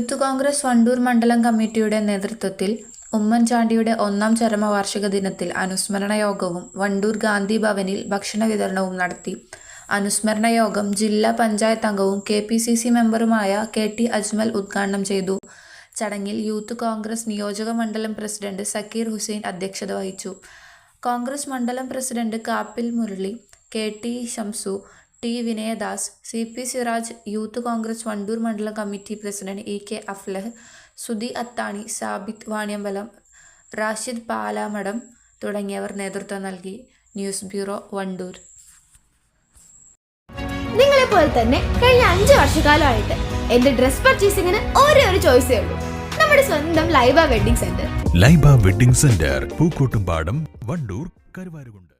Youth Congress Wandoor മണ്ഡലം കമ്മിറ്റിയുടെ നേതൃത്വത്തിൽ ഉമ്മൻചാണ്ടിയുടെ ഒന്നാം ചരമവാർഷിക ദിനത്തിൽ അനുസ്മരണ യോഗവും വണ്ടൂർ ഗാന്ധി ഭവനിൽ ഭക്ഷണ വിതരണവും നടത്തി. അനുസ്മരണ യോഗം ജില്ലാ പഞ്ചായത്ത് അംഗവും കെ പി സി സി മെമ്പറുമായ കെ ടി അജ്മൽ ഉദ്ഘാടനം ചെയ്തു. ചടങ്ങിൽ യൂത്ത് കോൺഗ്രസ് നിയോജക മണ്ഡലം പ്രസിഡന്റ് സക്കീർ ഹുസൈൻ അധ്യക്ഷത വഹിച്ചു. കോൺഗ്രസ് മണ്ഡലം president Kappil Murali K T Shamsu T. Vinayadas C. P. Siraj youth Congress Wandoor മണ്ഡലം committee president E K. Aflah Sudhi Athani Sabith Vaniyambalam Rashid Palamadam തുടങ്ങിയവർ നേതൃത്വം നൽകി. News bureau Wandoor. നിങ്ങളെ പോലെ തന്നെ കഴിഞ്ഞ അഞ്ച് വർഷക്കാലമായിട്ട് എന്റെ ഡ്രസ് പർച്ചേസിംഗിന് ഓരോ ഒരു ചോയ്സേ ഉള്ളൂ. നമ്മുടെ സ്വന്തം Laiba wedding centre. Laiba wedding centre Pookkottumpadam Wandoor Karuvarakundu.